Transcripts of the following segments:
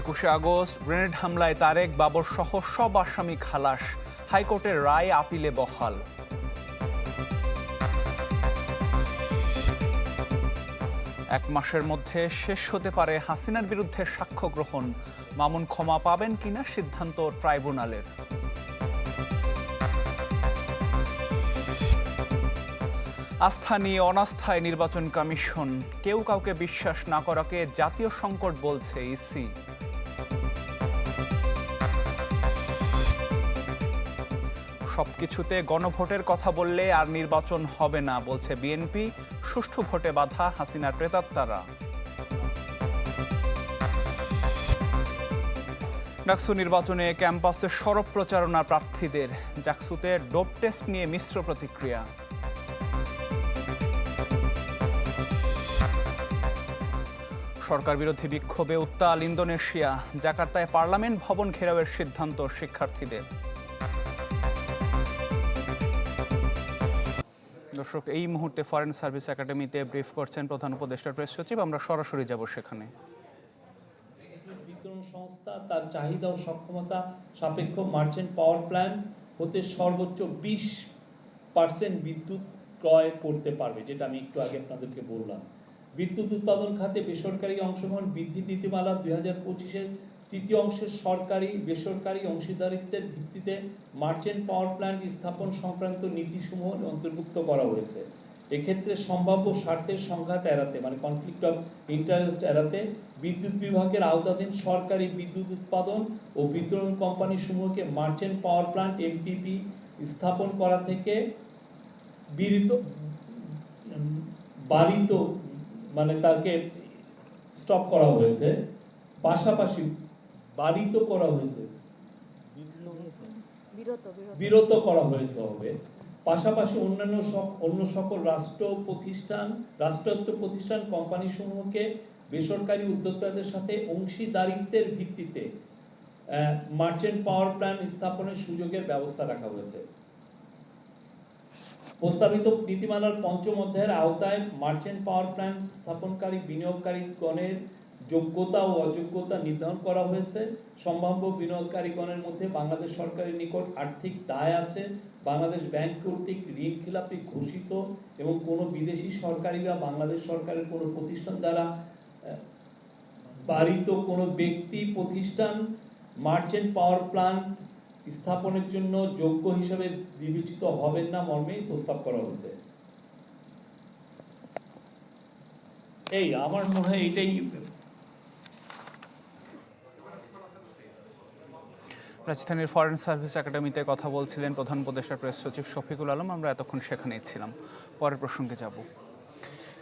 একুশে August, grenade হামলায় তারেক বাবর সহ সব আসামি খালাস। হাইকোর্টের রায় আপিলে বহাল। এক মাসের মধ্যে শেষ হতে পারে হাসিনার বিরুদ্ধে সাক্ষ্য গ্রহণ। মামুন ক্ষমা পাবেন কিনা সিদ্ধান্ত ট্রাইব্যুনালের। আস্থা নিয়ে অনাস্থায় নির্বাচন কমিশন। কেউ কাউকে বিশ্বাস না করাকে জাতীয় সংকট বলছে ইসি। সবকিছুতে গণভোটের কথা বললে আর নির্বাচন হবে না, বলছে বিএনপি। সুষ্ঠু ভোটে বাধা হাসিনার প্রেতাত্মারা। ডাকসু নির্বাচনে ক্যাম্পাসে সরব প্রচারণা প্রার্থীদের, জাকসুতে ডোপ টেস্ট নিয়ে মিশ্র প্রতিক্রিয়া। সরকার বিরোধী বিক্ষোভে উত্তাল ইন্দোনেশিয়া, জাকার্তায় পার্লামেন্ট ভবন ঘেরাওয়ের সিদ্ধান্ত শিক্ষার্থীদের। দর্শক, এই মুহূর্তে ফরেন সার্ভিস একাডেমিতে ব্রিফ করছেন প্রধান উপদেষ্টার প্রেস সচিব। আমরা সরাসরি যাব সেখানে। সংস্থা তার চাহিদা ও সক্ষমতা সাপেক্ষ মার্চেন্ট পাওয়ার প্ল্যান্ট হতে সর্বোচ্চ বিশ পার্সেন্ট বিদ্যুৎ ক্রয় করতে পারবে, যেটা আমি একটু আগে আপনাদেরকে বললাম। বিদ্যুৎ উৎপাদন খাতে বেসরকারি অংশগ্রহণ বৃদ্ধি নীতিমালা দুই হাজার পঁচিশের তৃতীয় অংশের সরকারি, বেসরকারি অংশীদারিত্বের ভিত্তিতে মার্চেন্ট পাওয়ার প্ল্যান্ট স্থাপন সংক্রান্ত নীতিসমূহ অন্তর্ভুক্ত করা হয়েছে। এক্ষেত্রে সম্ভাব্য স্বার্থের সংঘাত এড়াতে মানে কনফ্লিক্ট অফ ইন্টারেস্ট এড়াতে বিদ্যুৎ বিভাগের আওতাধীন সরকারি বিদ্যুৎ উৎপাদন ও বিতরণ কোম্পানি সমূহকে মার্চেন্ট পাওয়ার প্ল্যান্ট এমপিপি স্থাপন করা থেকে বিরিত বারিত মানে তাকে স্টপ করা হয়েছে। পাশাপাশি বারিত করা হয়েছে। বিরত করা হয়েছে হবে। পাশাপাশি অন্যান্য অন্য সকল রাষ্ট্র প্রতিষ্ঠান রাষ্ট্রায়ত্ত প্রতিষ্ঠান কোম্পানি সমূহকে বেসরকারি উদ্যোক্তাদের সাথে অংশীদারিত্বের ভিত্তিতে মার্চেন্ট পাওয়ার প্ল্যান্ট স্থাপনের সুযোগের ব্যবস্থা রাখা হয়েছে। প্রস্তাবিত নীতিমালার পঞ্চম অধ্যায়ের আওতায় মার্চেন্ট পাওয়ার প্ল্যান্ট স্থাপনকারী বিনিয়োগকারীগণের যোগ্যতা ও অযোগ্যতা নির্ধারণ করা হয়েছে। সম্ভাব্য বিনিয়োগকারীগণের মধ্যে বাংলাদেশ সরকারের নিকট আর্থিক দায় আছে। বাংলাদেশ ব্যাংক কর্তৃক ঋণ খিলাপি ঘোষিত এবং কোনো বিদেশি সরকারি বা বাংলাদেশ সরকারের কোনো প্রতিষ্ঠান দ্বারা বাড়িত কোনো ব্যক্তি, প্রতিষ্ঠান, মার্চেন্ট পাওয়ার প্ল্যান্ট স্থাপনের জন্য যোগ্য হিসেবে বিবেচিত হবেন না মর্মেই প্রস্তাব করা হয়েছে। এই, আমার মনে হয় এটাই রাজধানীর ফরেন সার্ভিস একাডেমিতে কথা বলছিলেন প্রধান উপদেষ্টার প্রেস সচিব শফিকুল আলম। আমরা এতক্ষণ সেখানেই ছিলাম। পরের প্রসঙ্গে যাব।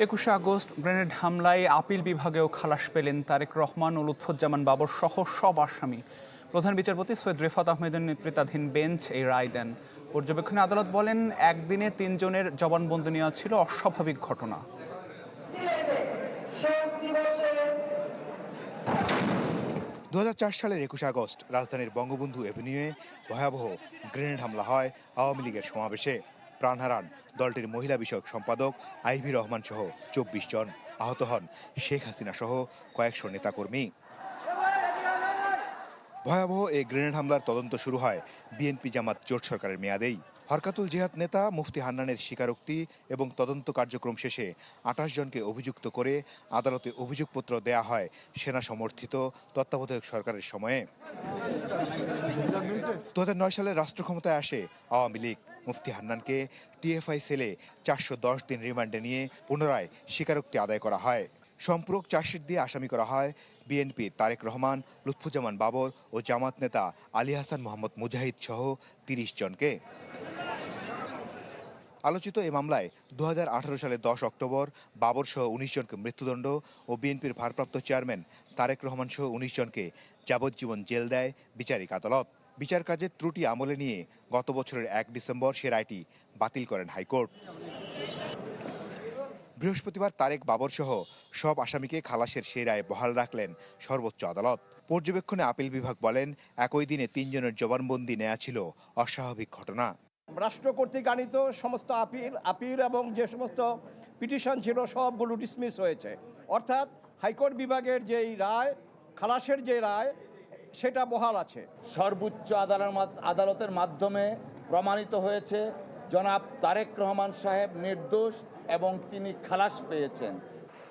একুশে আগস্ট, গ্রেনেড হামলায় আপিল বিভাগেও খালাস পেলেন তারেক রহমান ও লুৎফুজ্জামান বাবর সহ সব আসামি। প্রধান বিচারপতি সৈয়দ রেফাত আহমেদের নেতৃত্বাধীন বেঞ্চ এই রায় দেন। পর্যবেক্ষণে আদালত বলেন, একদিনে তিনজনের জবানবন্দি নেওয়া ছিল অস্বাভাবিক ঘটনা। দু হাজার চার সালের একুশে আগস্ট রাজধানীর বঙ্গবন্ধু এভিনিউয়ে ভয়াবহ গ্রেনেড হামলা হয় আওয়ামী লীগের সমাবেশে। প্রাণ হারান দলটির মহিলা বিষয়ক সম্পাদক আইভি রহমান সহ চব্বিশ জন। আহত হন শেখ হাসিনা সহ কয়েকশো নেতাকর্মী। ভয়াবহ এই গ্রেনেড হামলার তদন্ত শুরু হয় বিএনপি জামাত জোট সরকারের মেয়াদেই। হরকাতুল জিহাদ নেতা মুফতি হান্নানের স্বীকারোক্তি এবং তদন্ত কার্যক্রম শেষে আঠাশ জনকে অভিযুক্ত করে আদালতে অভিযোগপত্র দেয়া হয় সেনা সমর্থিত তত্ত্বাবধায়ক সরকারের সময়ে। দু নয় সালে রাষ্ট্র ক্ষমতায় আসে আওয়ামী লীগ। মুফতি হান্নানকে টিএফআই সেলে চারশো দশ দিন রিমান্ডে নিয়ে পুনরায় স্বীকারোক্তি আদায় করা হয়। সম্পূরক চার্জশিট দিয়ে আসামি করা হয় বিএনপি তারেক রহমান, লুৎফুজ্জামান বাবর ও জামাত নেতা আলী হাসান মোহাম্মদ মুজাহিদ সহ তিরিশ জনকে। আলোচিত এ মামলায় দু সালে দশ অক্টোবর বাবর সহ উনিশ জনকে মৃত্যুদণ্ড ও বিএনপির ভারপ্রাপ্ত চেয়ারম্যান তারেক রহমান সহ উনিশ জনকে যাবজ্জীবন জেল দেয় বিচারিক আদালত। বিচার কাজের ত্রুটি আমলে নিয়ে গত বছরের এক ডিসেম্বর সে রায়টি বাতিল করেন হাইকোর্ট। বৃহস্পতিবার তারেক বাবর সহ সব আসামিকে খালাসের সেই রায় বহাল রাখলেন সর্বোচ্চ আদালত। পর্যবেক্ষণে আপিল বিভাগ বলেন একই দিনে তিনজনের জবানবন্দি নেওয়া ছিল অস্বাভাবিক ঘটনা। রাষ্ট্র কর্তৃক আনিত সমস্ত আপিল আপিল এবং যে সমস্ত পিটিশন ছিল সবগুলো ডিসমিস হয়েছে। অর্থাৎ হাইকোর্ট বিভাগের যেই রায় খালাসের যে রায় সেটা বহাল আছে। সর্বোচ্চ আদালত আদালতের মাধ্যমে প্রমাণিত হয়েছে জনাব তারেক রহমান সাহেব নির্দোষ এবং তিনি খালাস পেয়েছেন।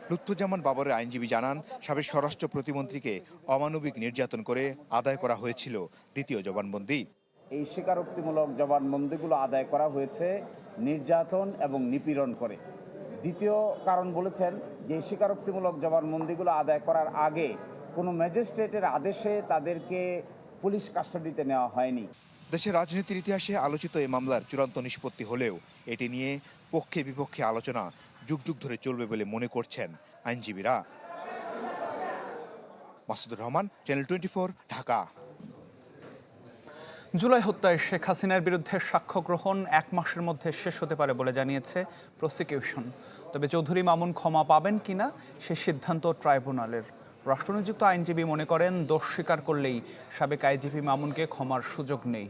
লুৎফুজ্জামান বাবরের আইনজীবী জানান সাবেক স্বরাষ্ট্র প্রতিমন্ত্রীকে অমানবিক নির্যাতন করে আদায় করা হয়েছিল দ্বিতীয় জবানবন্দি। এই স্বীকারোক্তিমূলক জবানবন্দিগুলো আদায় করা হয়েছে নির্যাতন এবং নিপীড়ন করে। দ্বিতীয় কারণ বলেছেন যে এই স্বীকারোক্তিমূলক জবানবন্দিগুলো আদায় করার আগে কোনো ম্যাজিস্ট্রেটের আদেশে তাদেরকে পুলিশ কাস্টাডিতে নেওয়া হয়নি। দেশের রাজনীতির ইতিহাসে আলোচিত এই মামলার চূড়ান্ত নিষ্পত্তি হলেও এটি নিয়ে পক্ষে বিপক্ষে আলোচনা যুগ যুগ ধরে চলবে বলে মনে করছেন আইনজীবীরা। Masudur Rahman channel twenty Dhaka. July হত্যায় শেখ হাসিনার বিরুদ্ধে সাক্ষ্য গ্রহণ এক মাসের মধ্যে শেষ হতে পারে বলে জানিয়েছে প্রসিকিউশন। তবে চৌধুরী মামুন ক্ষমা পাবেন কিনা সে সিদ্ধান্ত ট্রাইব্যুনালের। রাষ্ট্রনিযুক্ত আইনজীবী মনে করেন, দোষ স্বীকার করলেই সাবেক আইজিপি মামুনকে ক্ষমার সুযোগ নেই।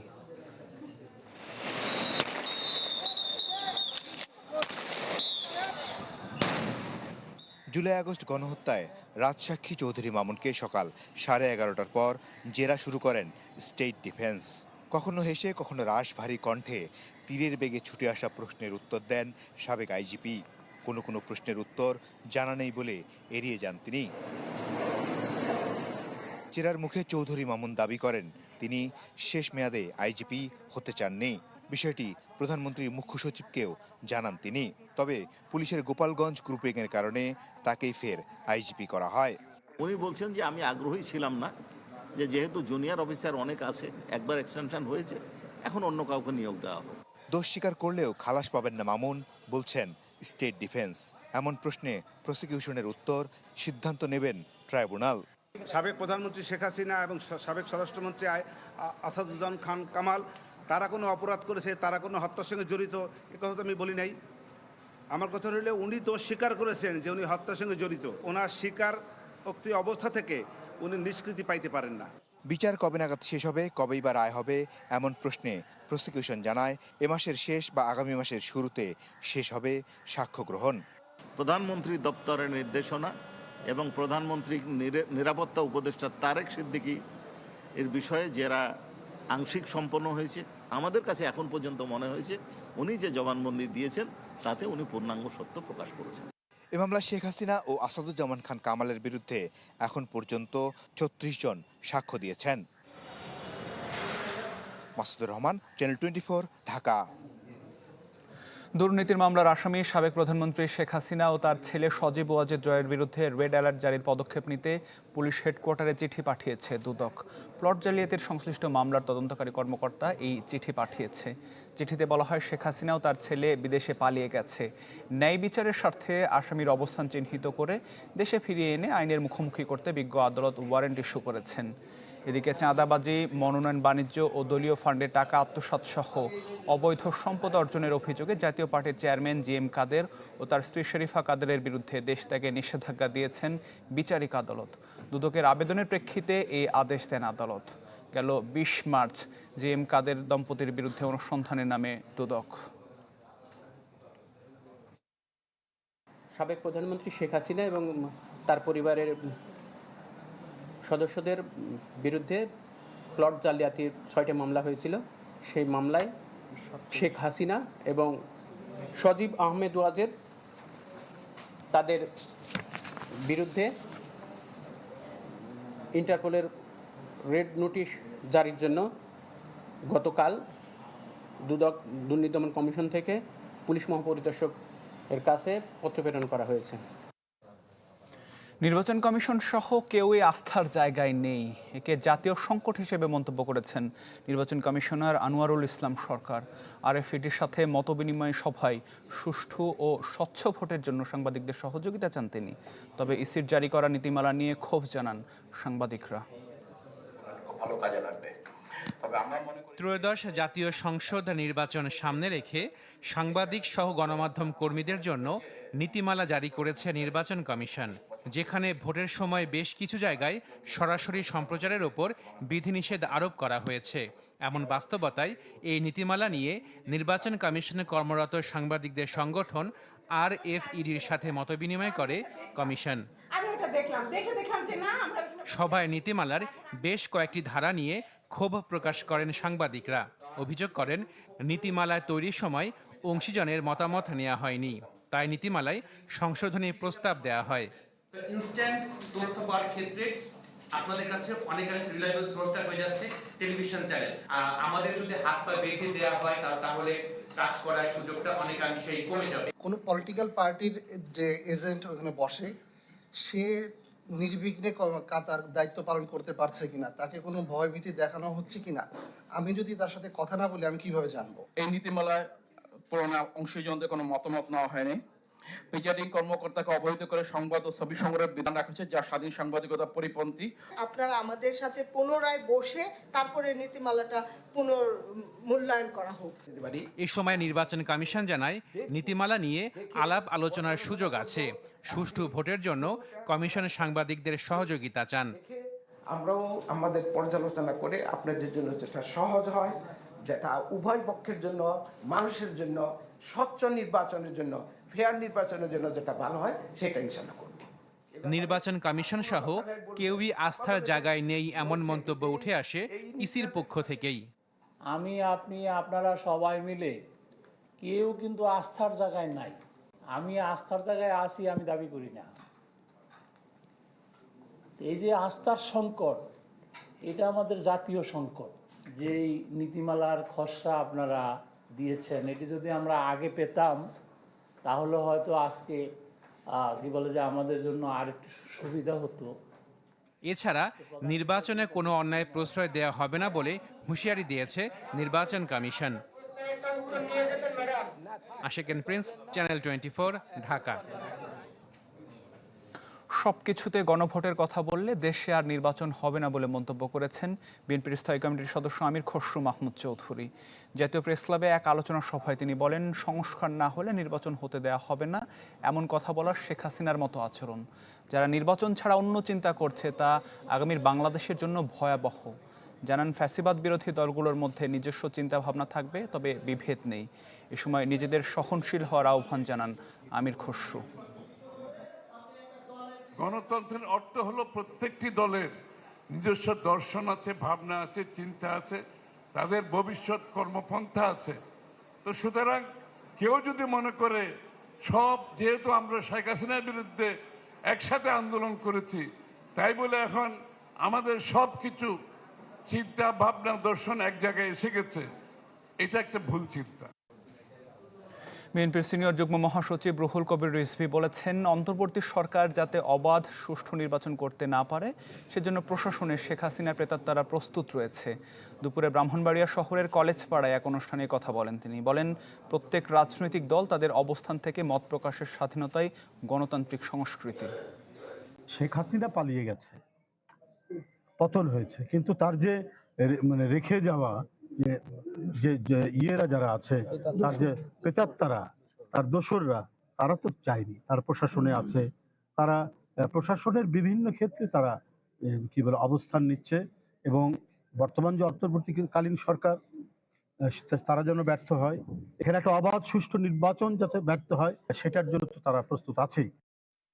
জুলাই আগস্ট গণহত্যায় রাজসাক্ষী চৌধুরী মামুনকে সকাল সাড়ে এগারোটার পর জেরা শুরু করেন স্টেট ডিফেন্স। কখনো হেসে, কখনো রাশ ভারী কণ্ঠে তীরের বেগে ছুটে আসা প্রশ্নের উত্তর দেন সাবেক আইজিপি। কোনো কোনো প্রশ্নের উত্তর জানা নেই বলে এড়িয়ে যান তিনি। চেরার মুখে চৌধুরী মামুন দাবি করেন, তিনি শেষ মেয়াদে আইজিপি হতে চাননি। বিষয়টি প্রধানমন্ত্রীর মুখ্য সচিবকেও জানান তিনি। তবে পুলিশের গোপালগঞ্জ গ্রুপিংয়ের কারণে তাকেই ফের আইজিপি করা হয়। উনি বলছেন যে আমি আগ্রহী ছিলাম না যে যেহেতু জুনিয়র অফিসার অনেক আছে একবার এক্সটেনশন হয়েছে এখন অন্য কাউকে নিয়োগ দেওয়া হোক। দোষ স্বীকার করলেও খালাস পাবেন না মামুন বলছেন স্টেট ডিফেন্স। এমন প্রশ্নে প্রসিকিউশনের উত্তর সিদ্ধান্ত নেবেন ট্রাইব্যুনাল। সাবেক প্রধানমন্ত্রী শেখ হাসিনা এবং সাবেক স্বরাষ্ট্রমন্ত্রী আই- আ- আসাদুজ্জামান খান কামাল তারা কোনো অপরাধ করেছে তারা কোনো হত্যার সঙ্গে জড়িত এ কথা তো আমি বলি নাই। আমার কথা হইলে উনি তো স্বীকার করেছেন যে উনি হত্যার সঙ্গে জড়িত। ওনার স্বীকার উক্তি অবস্থা থেকে উনি নিষ্কৃতি পাইতে পারেন না। বিচার কবে নাগাদ শেষ হবে কবেই বা রায় হবে এমন প্রশ্নে প্রসিকিউশন জানায় এ মাসের শেষ বা আগামী মাসের শুরুতে শেষ হবে সাক্ষ্য গ্রহণ। প্রধানমন্ত্রী দপ্তরের নির্দেশনা এবং প্রধানমন্ত্রী নিরাপত্তা উপদেষ্টা তারেক সিদ্দিকী এর বিষয়ে যারা আংশিক সম্পন্ন হয়েছে। আমাদের কাছে এখন পর্যন্ত মনে হয়েছে, উনি যে জবানবন্দি দিয়েছেন, তাতে উনি পূর্ণাঙ্গ সত্য প্রকাশ করেছেন। এ মামলায় শেখ হাসিনা ও আসাদুজ্জামান খান কামালের বিরুদ্ধে এখন পর্যন্ত ছত্রিশ জন সাক্ষ্য দিয়েছেন। Masudur Rahman channel twenty Dhaka. দুর্নীতির মামলার আসামি সাবেক প্রধানমন্ত্রী শেখ হাসিনা ও তার ছেলে সজীব ওয়াজেদ জয়ের বিরুদ্ধে রেড অ্যালার্ট জারির পদক্ষেপ নিতে পুলিশ হেডকোয়ার্টারে চিঠি পাঠিয়েছে দুদক। প্লট জালিয়াতির সংশ্লিষ্ট মামলার তদন্তকারী কর্মকর্তা এই চিঠি পাঠিয়েছে। চিঠিতে বলা হয়, শেখ হাসিনা ও তার ছেলে বিদেশে পালিয়ে গেছে। ন্যায় বিচারের স্বার্থে আসামির অবস্থান চিহ্নিত করে দেশে ফিরিয়ে এনে আইনের মুখোমুখি করতে বিজ্ঞ আদালত ওয়ারেন্ট ইস্যু করেছেন। এদিকে চাঁদাবাজি, মনোনয়ন, বাণিজ্য ও দলীয় ফান্ডে টাকা আত্মসাৎ সহ অবৈধ সম্পদ অর্জনের অভিযোগে জাতীয় পার্টির চেয়ারম্যান জি এম কাদের ও তার স্ত্রী শরীফা কাদেরের বিরুদ্ধে দেশ ত্যাগে নিষেধাজ্ঞা দিয়েছেন বিচারিক আদালত। দুদকের আবেদনের প্রেক্ষিতে এই আদেশ দেন আদালত। গেল বিশ মার্চ, জি এম কাদের দম্পতির বিরুদ্ধে অনুসন্ধানের নামে দুদক। সাবেক প্রধানমন্ত্রী শেখ হাসিনা এবং তার পরিবারের সদস্যদের বিরুদ্ধে প্লট জালিয়াতির ছয়টি মামলা হয়েছিল। সেই মামলায় শেখ হাসিনা এবং সজীব আহমেদ ওয়াজেদ তাদের বিরুদ্ধে ইন্টারপোলের রেড নোটিশ জারির জন্য গতকাল দুদক দুর্নীতি দমন কমিশন থেকে পুলিশ মহাপরিদর্শক এর কাছে পত্র প্রেরণ করা হয়েছে। নির্বাচন কমিশন সহ কেউই আস্থার জায়গায় নেই। একে জাতীয় সংকট হিসেবে মন্তব্য করেছেন নির্বাচন কমিশনার আনোয়ারুল ইসলাম সরকার। আরএফইডির সাথে মতবিনিময় সভায় সুষ্ঠু ও স্বচ্ছ ভোটের জন্য সাংবাদিকদের সহযোগিতা চান তিনি। তবে ইসির জারি করা নীতিমালা নিয়ে ক্ষোভ জানান সাংবাদিকরা। ত্রয়োদশ জাতীয় সংসদ নির্বাচন সামনে রেখে সাংবাদিক সহ গণমাধ্যম কর্মীদের জন্য নীতিমালা জারি করেছে নির্বাচন কমিশন। যেখানে ভোটের সময় বেশ কিছু জায়গায় সরাসরি সম্প্রচারের ওপর বিধিনিষেধ আরোপ করা হয়েছে। এমন বাস্তবতায় এই নীতিমালা নিয়ে নির্বাচন কমিশনে কর্মরত সাংবাদিকদের সংগঠন আর এফ ইডির সাথে মতবিনিময় করে কমিশন। সভায় নীতিমালার বেশ কয়েকটি ধারা নিয়ে ক্ষোভ প্রকাশ করেন সাংবাদিকরা। অভিযোগ করেন নীতিমালায় তৈরির সময় অংশীজনের মতামত নেওয়া হয়নি। তাই নীতিমালায় সংশোধনী প্রস্তাব দেওয়া হয়। ইনস্ট্যান্ট তথ্য পাওয়ার ক্ষেত্রে আপনাদের কাছে অনেকাংশে রিলায়েবল সোর্সটা হয়ে যাচ্ছে টেলিভিশন চ্যানেল আমাদের যদি হাত পা বেঁধে দেওয়া হয় তা- তাহলে কাজ করার সুযোগটা অনেকাংশেই কমে যাবে। কোনো পলিটিক্যাল পার্টির যে এজেন্ট ওখানে বসে সে নির্বিঘ্নে তার দায়িত্ব পালন করতে পারছে কিনা তাকে কোনো ভয়ভীতি দেখানো হচ্ছে কিনা আমি যদি তার সাথে কথা না বলি আমি কীভাবে জানব? এই নীতিমালায় পুরোনো অংশীজনদের কোনো মতামত নেওয়া হয়নি। প্রিজাইডিং কর্মকর্তাকে অবহিত করে সংবাদ ও ছবি সংগ্রহের বিধান রাখা হয়েছে যা স্বাধীন সাংবাদিকতা পরিপন্থী। আপনারা আমাদের সাথে পুনরায় বসে তারপরে নীতিমালাটা পুনর্মূল্যায়ন করা হোক। এ সময় নির্বাচন কমিশন জানায় নীতিমালা নিয়ে আলাপ আলোচনার সুযোগ আছে। সুষ্ঠু ভোটের জন্য কমিশন সাংবাদিকদের সহযোগিতা চান। আমরাও আমাদের পর্যালোচনা করে আপনাদের জন্য যেটা সহজ হয় যেটা উভয় পক্ষের জন্য মানুষের জন্য স্বচ্ছ নির্বাচনের জন্য ফেয়ার নির্বাচনের জন্য যেটা ভালো হয় সেটা ইনশাল্লাহ করব। নির্বাচন কমিশন সহ কেউই আস্থার জায়গায় নেই এমন মন্তব্য উঠে আসে ইসির পক্ষ থেকেই। আমি আপনি আপনারা সবাই মিলে কেউ কিন্তু আস্থার জায়গায় নাই। আমি আস্থার জায়গায় আসি আমি দাবি করি না। এই যে আস্থার সংকট এটা আমাদের জাতীয় সংকট। যেই নীতিমালার খসড়া আপনারা দিয়েছেন এটি যদি আমরা আগে পেতাম তাহলে হয়তো আজকে কি বলে যে আমাদের জন্য আরেকটু সুবিধা হতো। এছাড়া নির্বাচনে কোনো অন্যায় প্রশ্রয় দেওয়া হবে না বলে হুঁশিয়ারি দিয়েছে নির্বাচন commission. Ashekin Prince channel twenty Dhaka. সবকিছুতে গণভোটের কথা বললে দেশে আর নির্বাচন হবে না বলে মন্তব্য করেছেন বিএনপির স্থায়ী কমিটির সদস্য আমির খসরু মাহমুদ চৌধুরী। জাতীয় প্রেস ক্লাবে এক আলোচনা সভায় তিনি বলেন, সংস্কার না হলে নির্বাচন হতে দেয়া হবে না, এমন কথা বলার শেখ হাসিনার মতো আচরণ। যারা নির্বাচন ছাড়া অন্য চিন্তা করছে, তা আগামীর বাংলাদেশের জন্য ভয়াবহ। জানান, ফ্যাসিবাদ বিরোধী দলগুলোর মধ্যে নিজস্ব চিন্তাভাবনা থাকবে, তবে বিভেদ নেই। এ সময় নিজেদের সহনশীল হওয়ার আহ্বান জানান আমির খসরু। গণতন্ত্রের অর্থ হলো প্রত্যেকটি দলের নিজস্ব দর্শন আছে, ভাবনা আছে, চিন্তা আছে। তাদের ভবিষ্যৎ কর্মপন্থা আছে। তো সুতরাং কেউ যদি মনে করে সব যেহেতু আমরা শেখ হাসিনার বিরুদ্ধে একসাথে আন্দোলন করেছি, তাই বলে এখন আমাদের সব কিছু চিন্তা, ভাবনা, দর্শন এক জায়গায় এসে গেছে। এটা একটা ভুল চিন্তা। বিএনপির সিনিয়র যুগ্ম মহাসচিব রুহুল কবির রিজভি বলেছেন, অন্তর্বর্তী সরকার যাতে অবাধ সুষ্ঠু নির্বাচন করতে না পারে, সেজন্য প্রশাসনে শেখ হাসিনা প্রেতাত্মারা প্রস্তুত রয়েছে। দুপুরে ব্রাহ্মণবাড়িয়া শহরের কলেজ পাড়ায় এক অনুষ্ঠানে কথা বলেন তিনি। বলেন, প্রত্যেক রাজনৈতিক দল তাদের অবস্থান থেকে মত প্রকাশের স্বাধীনতাই গণতান্ত্রিক সংস্কৃতি। শেখ হাসিনা পালিয়ে গেছে, পতন হয়েছে, কিন্তু তার যে মানে রেখে যাওয়া যে যে ইয়েরা যারা আছে, তার যে প্রেতাত্মারা তার দোসররা, তারা তো চায়নি তার প্রশাসনে আছে। তারা প্রশাসনের বিভিন্ন ক্ষেত্রে তারা কি বলে, অবস্থান নিচ্ছে এবং বর্তমান যে অন্তর্বর্তীকালীন সরকার তারা যেন ব্যর্থ হয়, এখানে একটা অবাধ সুষ্ঠু নির্বাচন যাতে ব্যর্থ হয়, সেটার জন্য তো তারা প্রস্তুত আছেই।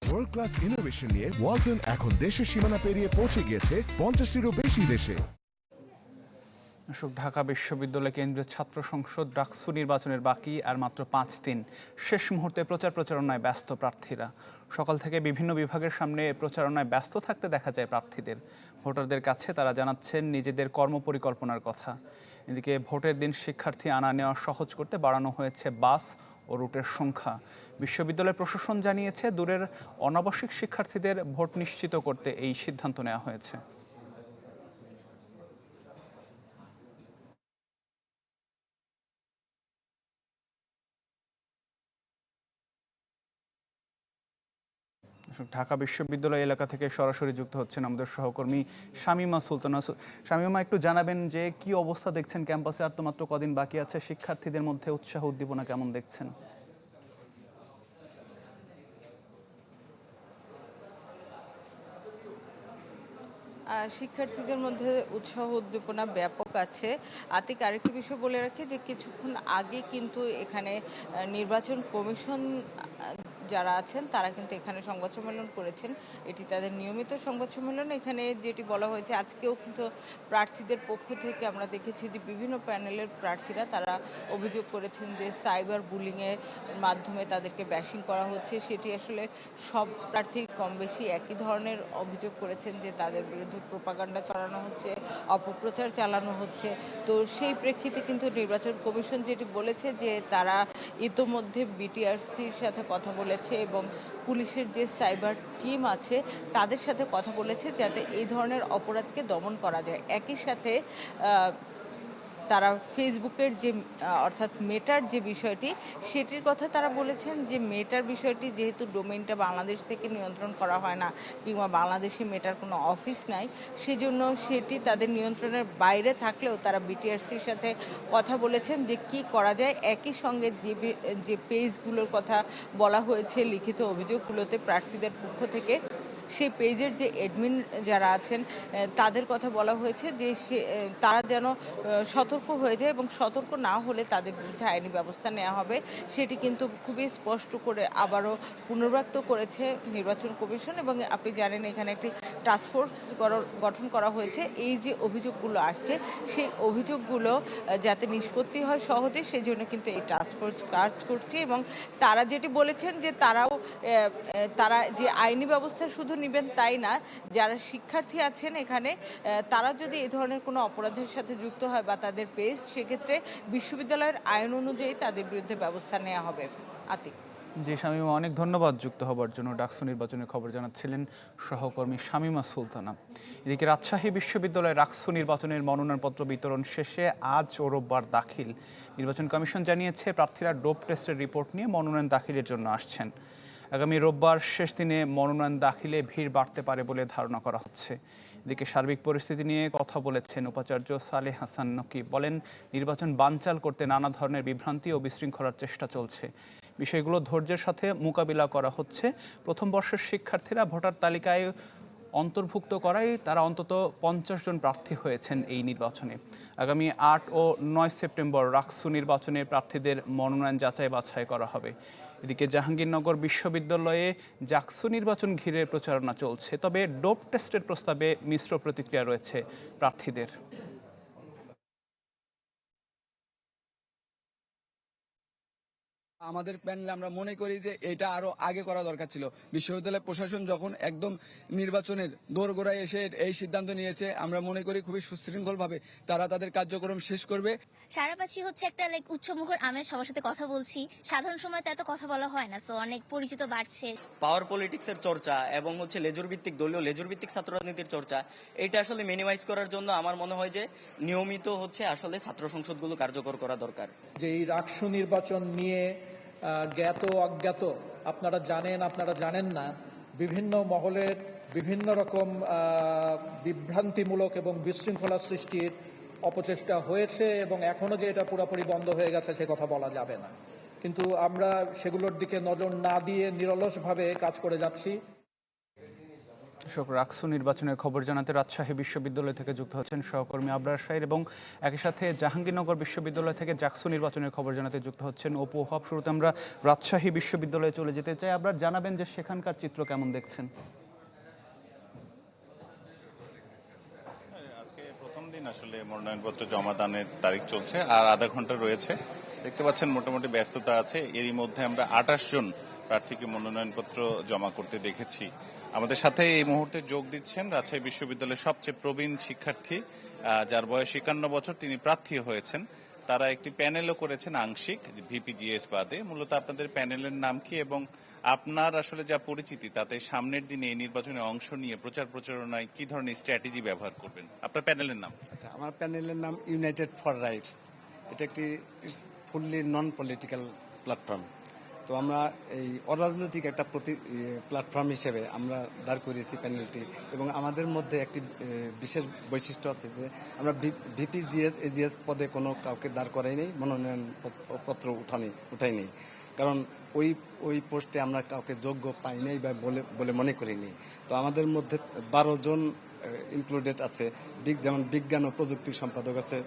ওয়ার্ল্ড ক্লাস ইনোভেশন নিয়ে ওয়ালটন এখন দেশের সীমানা পেরিয়ে পৌঁছে গিয়েছে পঞ্চাশটিরও বেশি দেশে। অশোক ঢাকা বিশ্ববিদ্যালয় কেন্দ্রীয় ছাত্র সংসদ ডাকসু নির্বাচনের বাকি আর মাত্র পাঁচ দিন। শেষ মুহূর্তে প্রচার প্রচারণায় ব্যস্ত প্রার্থীরা। সকাল থেকে বিভিন্ন বিভাগের সামনে প্রচারণায় ব্যস্ত থাকতে দেখা যায় প্রার্থীদের। ভোটারদের কাছে তারা জানাচ্ছেন নিজেদের কর্মপরিকল্পনার কথা। এদিকে ভোটের দিন শিক্ষার্থী আনা নেওয়া সহজ করতে বাড়ানো হয়েছে বাস ও রুটের সংখ্যা। বিশ্ববিদ্যালয় প্রশাসন জানিয়েছে, দূরের অনাবশ্যিক শিক্ষার্থীদের ভোট নিশ্চিত করতে এই সিদ্ধান্ত নেওয়া হয়েছে। ঢাকা বিশ্ববিদ্যালয় এলাকা থেকে সরাসরি যুক্ত হচ্ছেন আমাদের সহকর্মী শামিমা সুলতানা। শামিমা, একটু জানাবেন যে কি অবস্থা দেখছেন ক্যাম্পাসে, আর তো মাত্র কদিন বাকি আছে, শিক্ষার্থীদের মধ্যে উৎসাহ উদ্দীপনা কেমন দেখছেন? শিক্ষার্থীদের মধ্যে উৎসাহ উদ্দীপনা ব্যাপক আছে। আতিক, আরেকটি বিষয় বলে রাখি যে কিছুক্ষণ আগে কিন্তু এখানে নির্বাচন কমিশন যারা আছেন, তারা কিন্তু এখানে সংবাদ সম্মেলন করেছেন। এটি তাদের নিয়মিত সংবাদ সম্মেলন। এখানে যেটি বলা হয়েছে, আজকেও কিন্তু প্রার্থীদের পক্ষ থেকে আমরা দেখেছি যে বিভিন্ন প্যানেলের প্রার্থীরা তারা অভিযোগ করেছেন যে সাইবার বুলিংয়ের মাধ্যমে তাদেরকে ব্যাশিং করা হচ্ছে। সেটি আসলে সব প্রার্থী কম বেশি একই ধরনের অভিযোগ করেছেন যে তাদের বিরুদ্ধে প্রোপাগান্ডা চালানো হচ্ছে, অপপ্রচার চালানো হচ্ছে। তো সেই প্রেক্ষিতে কিন্তু নির্বাচন কমিশন যেটি বলেছে যে তারা ইতোমধ্যে বিটিআরসির সাথে কথা বলেছে এবং পুলিশের যে সাইবার টিম আছে, তাদের সাথে কথা বলেছে যাতে এই ধরনের অপরাধকে দমন করা যায়। একই সাথে তারা ফেসবুকের যে অর্থাৎ মেটার যে বিষয়টি, সেটির কথা তারা বলেছেন যে মেটার বিষয়টি যেহেতু ডোমেনটা বাংলাদেশ থেকে নিয়ন্ত্রণ করা হয় না, কিংবা বাংলাদেশে মেটার কোনো অফিস নাই, সেজন্য সেটি তাদের নিয়ন্ত্রণের বাইরে থাকলেও তারা বিটিআরসির সাথে কথা বলেছেন যে কি করা যায়। একই সঙ্গে যে যে পেজগুলোর কথা বলা হয়েছে লিখিত অভিযোগগুলোতে প্রার্থীদের পক্ষ থেকে সেই পেজের যে অ্যাডমিন যারা আছেন তাদের কথা বলা হয়েছে যে সে তারা যেন সতর্ক হয়ে যায় এবং সতর্ক না হলে তাদের বিরুদ্ধে আইনি ব্যবস্থা নেওয়া হবে। সেটি কিন্তু খুবই স্পষ্ট করে আবারও পুনর্ব্যক্ত করেছে নির্বাচন কমিশন এবং আপনি জানেন এখানে একটি টাস্কফোর্স গঠন করা হয়েছে। এই যে অভিযোগগুলো আসছে, সেই অভিযোগগুলো যাতে নিষ্পত্তি হয় সহজে সেই জন্য কিন্তু এই টাস্কফোর্স কাজ করছে এবং তারা যেটি বলেছেন যে তারাও তারা যে আইনি ব্যবস্থা শুধু নেবেন তাই না? যারা শিক্ষার্থী আছেন এখানে তারা যদি এই ধরনের কোনো অপরাধের সাথে যুক্ত হয় বা তাদের পেজ সেক্ষেত্রে বিশ্ববিদ্যালয়ের আইন অনুযায়ী তাদের বিরুদ্ধে ব্যবস্থা নেওয়া হবে। আতিক। জি, শামীমা, অনেক ধন্যবাদ যুক্ত হবার জন্য। ডাকসু নির্বাচনের খবর জানাচ্ছিলেন সহকর্মী শামীমা সুলতানা। এদিকে রাজশাহী বিশ্ববিদ্যালয়ে রাকসু নির্বাচনের মনোনয়নপত্র বিতরণ শেষে আজ ও রোববার দাখিল। নির্বাচন কমিশন জানিয়েছে, প্রার্থীরা ডোপ টেস্টের রিপোর্ট নিয়ে মনোনয়ন দাখিলের জন্য আসছেন। আগামী রোববার শেষ দিনে মনোনয়ন দাখিলে ভিড় বাড়তে পারে বলে ধারণা করা হচ্ছে। এদিকে সার্বিক পরিস্থিতি নিয়ে কথা বলেছেন উপাচার্য সালে হাসান নকি। বলেন, নির্বাচন বানচাল করতে নানা ধরনের বিভ্রান্তি ও বিশৃঙ্খলার চেষ্টা চলছে। বিষয়গুলো ধৈর্যের সাথে মোকাবিলা করা হচ্ছে। প্রথম বর্ষের শিক্ষার্থীরা ভোটার তালিকায় অন্তর্ভুক্ত করাই তারা অন্তত পঞ্চাশ জন প্রার্থী হয়েছেন এই নির্বাচনে। আগামী আট ও নয় সেপ্টেম্বর রাকসু নির্বাচনে প্রার্থীদের মনোনয়ন যাচাই বাছাই করা হবে। এদিকে জাহাঙ্গীরনগর বিশ্ববিদ্যালয়ে জাকসু নির্বাচন ঘিরে প্রচারণা চলছে, তবে ডোপ টেস্টের প্রস্তাবে মিশ্র প্রতিক্রিয়া রয়েছে প্রার্থীদের। আমাদের প্যানেলে আমরা মনে করি যে এটা আরও আগে করা দরকার ছিল। বিশ্ববিদ্যালয় প্রশাসন যখন একদম নির্বাচনের দোরগোড়ায় এসে এই সিদ্ধান্ত নিয়েছে আমরা মনে করি খুবই সুশৃঙ্খলভাবে তারা তাদের কার্যক্রম শেষ করবে। সারাপাশি হচ্ছে একটা লাইক উচ্চমুখর আমের সবার সাথে কথা বলছি। সাধারণ সময় তো এত কথা বলা হয় না সো অনেক পরিচিত বাড়ছে। পাওয়ার পলিটিক্সের চর্চা এবং হচ্ছে লেজুর ভিত্তিক দলীয় লেজুর ভিত্তিক ছাত্র রাজনীতির চর্চা এটা আসলে মিনিমাইজ করার জন্য আমার মনে হয় যে নিয়মিত হচ্ছে আসলে ছাত্র সংসদগুলো কার্যকর করা দরকার। যে এই রাকসু নির্বাচন নিয়ে জ্ঞাত, অজ্ঞাত, আপনারা জানেন আপনারা জানেন না, বিভিন্ন মহলের বিভিন্ন রকম বিভ্রান্তিমূলক এবং বিশৃঙ্খলা সৃষ্টির অপচেষ্টা হয়েছে এবং এখনও যে এটা পুরোপুরি বন্ধ হয়ে গেছে, সে কথা বলা যাবে না। কিন্তু আমরা সেগুলোর দিকে নজর না দিয়ে নিরলসভাবে কাজ করে যাচ্ছি। দর্শক রাকসু নির্বাচনের খবর জানাতে রাজশাহী বিশ্ববিদ্যালয় থেকে যুক্ত হচ্ছেন সহকর্মী আবরার সাহের এবং একই সাথে জাহাঙ্গীরনগর বিশ্ববিদ্যালয় থেকে জাকসু নির্বাচনের খবর জানাতে যুক্ত হচ্ছেন অপু হব শুরুতে আমরা রাজশাহী বিশ্ববিদ্যালয়ে চলে যেতে চাই। আবরার, জানাবেন যে সেখানকার চিত্র কেমন দেখছেন? আজকে প্রথম দিন আসলে মনোনয়নপত্র জমা দানের তারিখ চলছে আর আধা ঘণ্টা রয়েছে। দেখতে পাচ্ছেন মোটামুটি ব্যস্ততা আছে। এরই মধ্যে আমরা আঠাশ জন প্রার্থীকে মনোনয়নপত্র জমা করতে দেখেছি। আমাদের সাথে এই মুহূর্তে যোগ দিচ্ছেন রাজশাহী বিশ্ববিদ্যালয়ের সবচেয়ে প্রবীণ শিক্ষার্থী যার বয়স একান্ন বছর, তিনি প্রার্থী হয়েছেন। তারা একটি প্যানেলও করেছেন আংশিক, ভিপিজিএস বাদে। মূলত আপনাদের প্যানেলের নাম কি এবং আপনার আসলে যা পরিচিতি, তাতে সামনের দিনে এই নির্বাচনে অংশ নিয়ে প্রচার প্রচারণায় কি ধরনের স্ট্র্যাটেজি ব্যবহার করবেন? আপনার প্যানেলের নাম আচ্ছা আমার প্যানেলের নাম ইউনাইটেড ফর রাইটস এটা একটি ফুললি নন পলিটিক্যাল প্ল্যাটফর্ম তো আমরা এই অরাজনৈতিক একটা প্রতি প্ল্যাটফর্ম হিসেবে আমরা দাঁড় করিয়েছি প্যানেলটি এবং আমাদের মধ্যে একটি বিশেষ বৈশিষ্ট্য আছে যে আমরা ভিপিজিএস এজিএস পদে কোনো কাউকে দাঁড় করাই নেই মনোনয়ন পত- পত্র উঠানি উঠাই নেই কারণ ওই ওই পোস্টে আমরা কাউকে যোগ্য পাই নাই বা বলে মনে করিনি। তো আমাদের মধ্যে বারো জন ইনক্লুডেড আছে। যেমন বিজ্ঞান ও প্রযুক্তি সম্পাদক আছে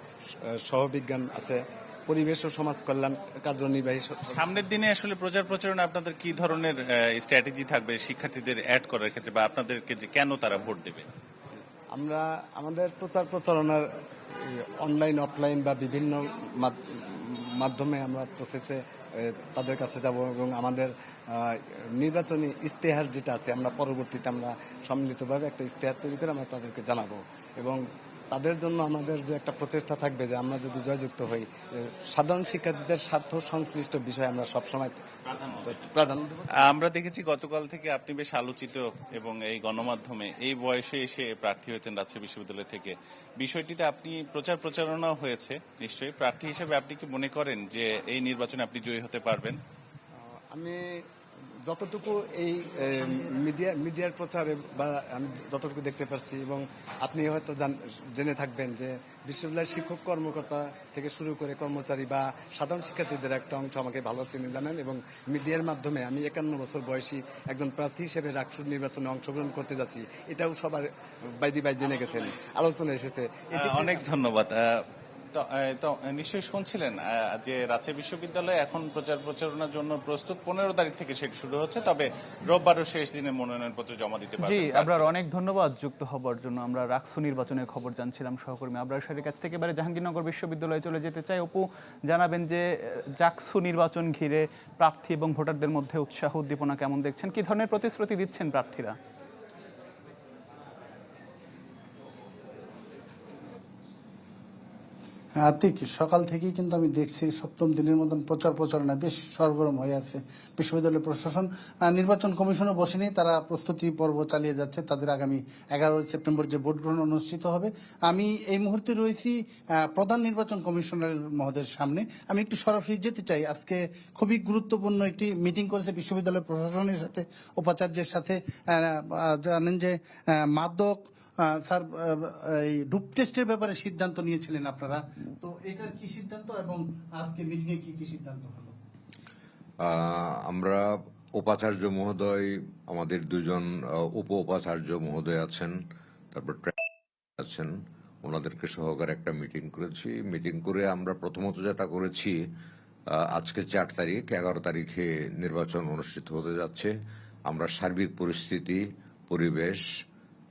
সহবিজ্ঞান আছে পরিবেশ ও সমাজ কল্যাণ কার্যনির্বাহী সামনের দিনে আসলে প্রচার প্রচারণা আপনাদের কি ধরনের স্ট্র্যাটেজি থাকবে শিক্ষার্থীদের অ্যাড করার ক্ষেত্রে বা আপনাদেরকে যে কেন তারা ভোট দেবে? আমরা আমাদের প্রচার প্রচারণার অনলাইন অফলাইন বা বিভিন্ন মাধ- মাধ্যমে আমরা প্রসেসে তাদের কাছে যাব এবং আমাদের নির্বাচনী ইশতেহার যেটা আছে আমরা পরবর্তীতে আমরা সম্মিলিতভাবে একটা ইশতেহার তৈরি করে আমরা তাদেরকে জানাব এবং তাদের জন্য আমাদের যে একটা প্রচেষ্টা থাকবে যে আমরা যদি জয়যুক্ত হই সাধারণ শিক্ষার্থীদের স্বার্থ সংশ্লিষ্ট বিষয়ে আমরা সবসময় প্রাধান্য আমরা দেখেছি গতকাল থেকে আপনি বেশ আলোচিত এবং এই গণমাধ্যমে এই বয়সে এসে প্রার্থী হয়েছেন রাজশাহী বিশ্ববিদ্যালয় থেকে। বিষয়টিতে আপনি প্রচার প্রচারণা হয়েছে নিশ্চয়ই। প্রার্থী হিসেবে আপনি কি মনে করেন যে এই নির্বাচনে আপনি জয়ী হতে পারবেন? আমি যতটুকু এই মিডিয়া, মিডিয়ার প্রচারে বা আমি যতটুকু দেখতে পাচ্ছি এবং আপনি হয়তো জান- থাকবেন যে বিশ্ববিদ্যালয়ের শিক্ষক কর্মকর্তা থেকে শুরু করে কর্মচারী বা সাধারণ শিক্ষার্থীদের একটা অংশ আমাকে ভালো চিনে জানেন এবং মিডিয়ার মাধ্যমে আমি একান্ন বছর বয়সী একজন প্রার্থী হিসেবে রাকসুর নির্বাচনে অংশগ্রহণ করতে যাচ্ছি। এটাও সবার বাইদি বাই জেনে গেছেন, আলোচনা এসেছে। এদিকে অনেক ধন্যবাদ। তো নিশ্চয়ই শুনছিলেন যে রাজশাহী বিশ্ববিদ্যালয় এখন প্রচার প্রচারণার জন্য প্রস্তুত পনেরো তারিখ থেকে সেটি শুরু হচ্ছে তবে রোববারও শেষ দিনে মনোনয়নপত্র জমা দিতে জি আপনার অনেক ধন্যবাদ যুক্ত হবার জন্য। আমরা রাকসু নির্বাচনের খবর জানছিলাম সহকর্মী আবরার শাহের কাছ থেকে। এবারে জাহাঙ্গীরনগর বিশ্ববিদ্যালয়ে চলে যেতে চাই। অপু জানাবেন যে জাকসু নির্বাচন ঘিরে প্রার্থী এবং ভোটারদের মধ্যে উৎসাহ উদ্দীপনা কেমন দেখছেন? কি ধরনের প্রতিশ্রুতি দিচ্ছেন প্রার্থীরা? আতিক সকাল থেকেই কিন্তু আমি দেখছি সপ্তম দিনের মতন প্রচার প্রচারণা বেশ সরগরম হয়ে আছে। বিশ্ববিদ্যালয় প্রশাসন নির্বাচন কমিশনও বসেনি। তারা প্রস্তুতি পর্ব চালিয়ে যাচ্ছে। তাদের আগামী এগারোই সেপ্টেম্বর যে ভোট গ্রহণ অনুষ্ঠিত হবে, আমি এই মুহূর্তে রয়েছি প্রধান নির্বাচন কমিশনার মহোদয়ের সামনে। আমি একটু সরাসরি যেতে চাই। আজকে খুবই গুরুত্বপূর্ণ একটি মিটিং করেছে বিশ্ববিদ্যালয় প্রশাসনের সাথে, উপাচার্যের সাথে। জানেন যে মাদক স্যার এই ডুপ টেস্টের ব্যাপারে সিদ্ধান্ত নিয়েছিলেন আপনারা। তো এটার কি সিদ্ধান্ত এবং আজকে কি কি সিদ্ধান্ত হলো? আমরা উপাচার্য মহোদয়, আমাদের দুজন উপ উপাচার্য মহোদয় আছেন, তারপর আছেন। ওনাদেরকে সহকারে একটা মিটিং করেছি। মিটিং করে আমরা প্রথমত যেটা করেছি আজকে চার তারিখ, এগারো তারিখে নির্বাচন অনুষ্ঠিত হতে যাচ্ছে। আমরা সার্বিক পরিস্থিতি, পরিবেশ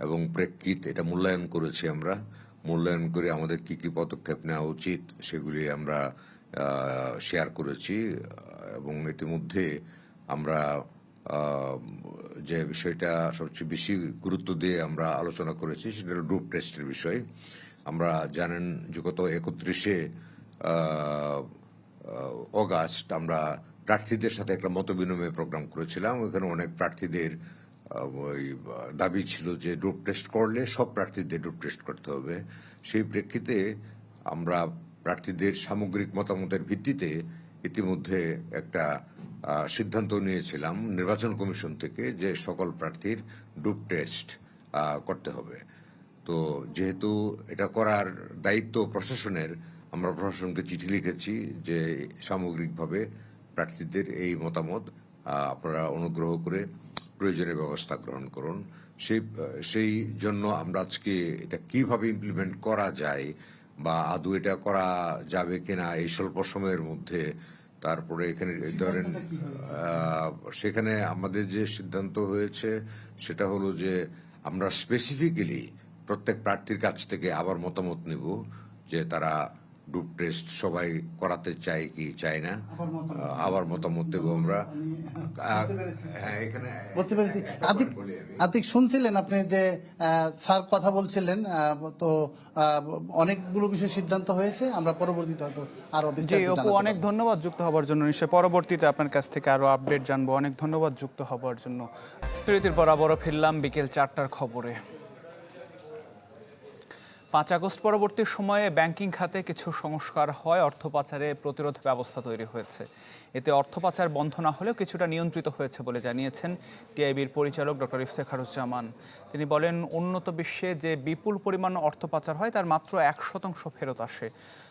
এবং প্রেক্ষিত এটা মূল্যায়ন করেছি আমরা। মূল্যায়ন করে আমাদের কি কি পদক্ষেপ নেওয়া উচিত সেগুলি আমরা শেয়ার করেছি। এবং ইতিমধ্যে আমরা যে বিষয়টা সবচেয়ে বেশি গুরুত্ব দিয়ে আমরা আলোচনা করেছি সেটা হল গ্রুপ টেস্টের বিষয়। আমরা জানেন যে গত একত্রিশে অগাস্ট আমরা প্রার্থীদের সাথে একটা মত বিনিময় প্রোগ্রাম করেছিলাম। ওখানে অনেক প্রার্থীদের ওই দাবি ছিল যে ড্রুপ টেস্ট করলে সব প্রার্থীদের ড্রুপ টেস্ট করতে হবে। সেই প্রেক্ষিতে আমরা প্রার্থীদের সামগ্রিক মতামতের ভিত্তিতে ইতিমধ্যে একটা সিদ্ধান্ত নিয়েছিলাম নির্বাচন কমিশন থেকে যে সকল প্রার্থীর ড্রুপ টেস্ট করতে হবে। তো যেহেতু এটা করার দায়িত্ব প্রশাসনের, আমরা প্রশাসনকে চিঠি লিখেছি যে সামগ্রিকভাবে প্রার্থীদের এই মতামত আপনারা অনুগ্রহ করে প্রয়োজনীয় ব্যবস্থা গ্রহণ করুন। সেই সেই জন্য আমরা আজকে এটা কীভাবে ইমপ্লিমেন্ট করা যায় বা আদৌ এটা করা যাবে কিনা এই স্বল্প সময়ের মধ্যে তারপরে এখানে ধরেন সেখানে আমাদের যে সিদ্ধান্ত হয়েছে সেটা হলো যে আমরা স্পেসিফিক্যালি প্রত্যেক প্রার্থীর কাছ থেকে আবার মতামত নিব যে তারা ডুপ টেস্ট সবাই করাতে চাই কি চাই না? আবার মতামত। দেব আমরা। হ্যাঁ বুঝতে পেরেছি। আতিক আতিক শুনছিলেন আপনি যে আহ, স্যার কথা বলছিলেন তো অনেকগুলো বিষয় সিদ্ধান্ত হয়েছে আমরা পরবর্তীতে হয়তো আরও অনেক ধন্যবাদ যুক্ত হবার জন্য। নিশ্চয় পরবর্তীতে আপনার কাছ থেকে আরও আপডেট জানব। অনেক ধন্যবাদ যুক্ত হবার জন্য। বিরতির পর আবারও ফিরলাম বিকেল চারটার খবরে। পাঁচ আগস্ট পরবর্তী সময়ে ব্যাংকিং খাতে কিছু সংস্কার হয়, অর্থ পাচারে প্রতিরোধ ব্যবস্থা তৈরি হয়েছে। এতে অর্থ পাচার বন্ধ না হলেও কিছুটা নিয়ন্ত্রিত হয়েছে বলে জানিয়েছেন টিআইবির পরিচালক ডক্টর ইফতেখারুজ্জামান তিনি বলেন, উন্নত বিশ্বে যে বিপুল পরিমাণ অর্থ পাচার হয়, তার মাত্র এক শতাংশ ফেরত আসে।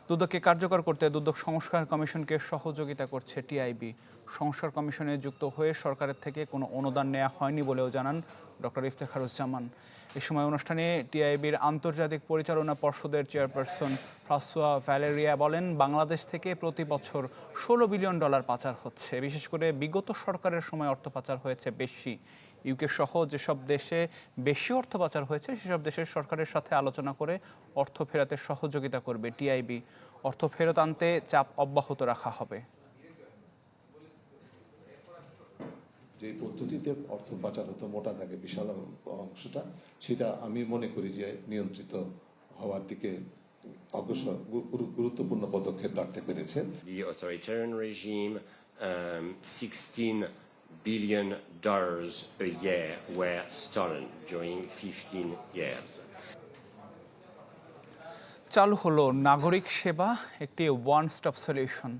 দুদককে কার্যকর করতে দুদক সংস্কার কমিশনকে সহযোগিতা করছে টিআইবি। সংস্কার কমিশনে যুক্ত হয়ে সরকারের থেকে কোনো অনুদান নেওয়া হয়নি বলেও জানান ডক্টর ইফতেখারুজ্জামান এ সময় অনুষ্ঠানে টিআইবির আন্তর্জাতিক পরিচালনা পর্ষদের চেয়ারপারসন ফ্রাসোয়া ভ্যালেরিয়া বলেন, বাংলাদেশ থেকে প্রতি বছর ষোলো বিলিয়ন ডলার পাচার হচ্ছে। বিশেষ করে বিগত সরকারের সময় অর্থ পাচার হয়েছে বেশি। ইউকে সহ যেসব দেশে বেশি অর্থ পাচার হয়েছে, সেসব দেশের সরকারের সাথে আলোচনা করে অর্থ ফেরাতে সহযোগিতা করবে টিআইবি। অর্থ ফেরত আনতে চাপ অব্যাহত রাখা হবে। যে পদ্ধতিতে অর্থ পাচার হতো মোটা দাগে বিশাল অংশটা সেটা আমি মনে করি যে নিয়ন্ত্রিত হওয়ার দিকে অগ্রসর গুরুত্বপূর্ণ পদক্ষেপ রাখতে পেরেছে The authoritarian regime, um, 16 billion dollars a year were stolen during 15 years. চালু হলো নাগরিক সেবা একটি ওয়ান স্টপ সলিউশন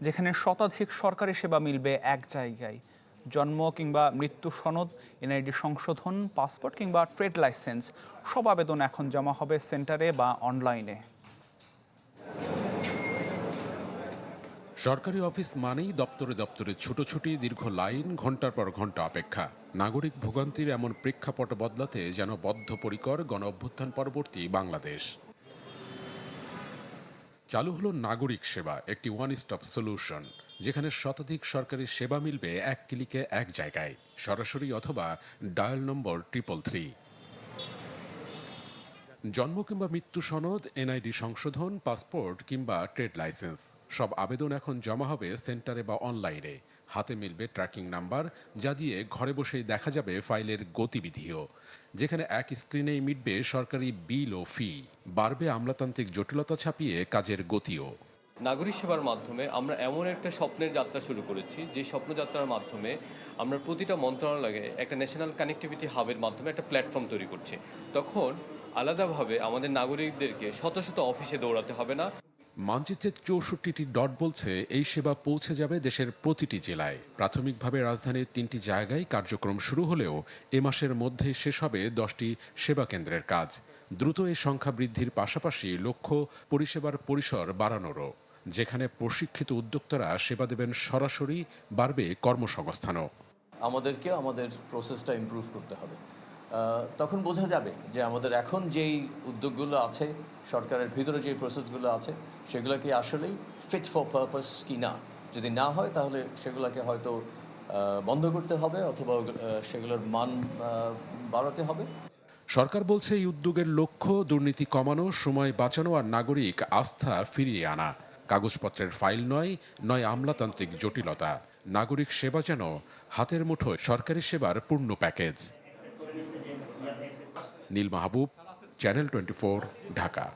যেখানে শতাধিক সরকারি সেবা মিলবে এক জায়গায় জন্ম কিংবা মৃত্যু সনদ, এনআইডি সংশোধন, পাসপোর্ট কিংবা ট্রেড লাইসেন্স, সব আবেদন এখন জমা হবে সেন্টারে বা অনলাইনে। সরকারি অফিস মানেই দপ্তরে দপ্তরে ছুটোছুটি, দীর্ঘ লাইন, ঘণ্টার পর ঘণ্টা অপেক্ষা। নাগরিক ভোগান্তির এমন প্রেক্ষাপট বদলাতে যেন বদ্ধপরিকর গণ অভ্যুত্থান পরবর্তী বাংলাদেশ। চালু হলো নাগরিক সেবা, একটি ওয়ান স্টপ সলিউশন যেখানে শতাধিক সরকারি সেবা মিলবে এক ক্লিকে এক জায়গায়, সরাসরি অথবা ডায়াল নম্বর ট্রিপল থ্রি জন্ম কিংবা মৃত্যু সনদ, এনআইডি সংশোধন, পাসপোর্ট কিংবা ট্রেড লাইসেন্স, সব আবেদন এখন জমা হবে সেন্টারে বা অনলাইনে। হাতে মিলবে ট্র্যাকিং নাম্বার, যা দিয়ে ঘরে বসেই দেখা যাবে ফাইলের গতিবিধিও। যেখানে এক স্ক্রিনেই মিটবে সরকারি বিল ও ফি। বাড়বে আমলাতান্ত্রিক জটিলতা ছাপিয়ে কাজের গতিও। নাগরিক সেবার মাধ্যমে আমরা এমন একটা স্বপ্নের যাত্রা শুরু করেছি, যে স্বপ্নযাত্রার মাধ্যমে আমরা প্রতিটা মন্ত্রণালয়ে একটা ন্যাশনাল কানেক্টিভিটি হাবের মাধ্যমে একটা প্ল্যাটফর্ম তৈরি করছি। তখন আলাদাভাবে আমাদের নাগরিকদেরকে শত শত অফিসে দৌড়াতে হবে না। মানচিত্রের চৌষট্টিটি ডট বলছে, এই সেবা পৌঁছে যাবে দেশের প্রতিটি জেলায়। প্রাথমিকভাবে রাজধানীর তিনটি জায়গায় কার্যক্রম শুরু হলেও এ মাসের মধ্যে শেষ হবে দশটি সেবা কেন্দ্রের কাজ। দ্রুত এই সংখ্যা বৃদ্ধির পাশাপাশি লক্ষ্য পরিষেবার পরিসর বাড়ানোরও। যেখানে প্রশিক্ষিত উদ্যোক্তারা সেবা দেবেন সরাসরি বাড়বে কর্মসংস্থানও। আমাদেরকে আমাদের প্রসেসটা ইমপ্রুভ করতে হবে। তখন বোঝা যাবে যে আমাদের এখন যেই উদ্যোগগুলো আছে সরকারের ভিতরে যে প্রসেসগুলো আছে সেগুলো কি আসলেই ফিট ফর পারপাস কি না যদি না হয় তাহলে সেগুলোকে হয়তো বন্ধ করতে হবে অথবা সেগুলোর মান বাড়াতে হবে। সরকার বলছে এই উদ্যোগের লক্ষ্য দুর্নীতি কমানো সময় বাঁচানো আর নাগরিক আস্থা ফিরিয়ে আনা। কাগজপত্রের ফাইল নয় নয় আমলাতান্ত্রিক জটিলতা। নাগরিক সেবা যেন হাতের মুঠোয় সরকারি সেবার পূর্ণ package. Neel Mahbub, channel twenty Dhaka.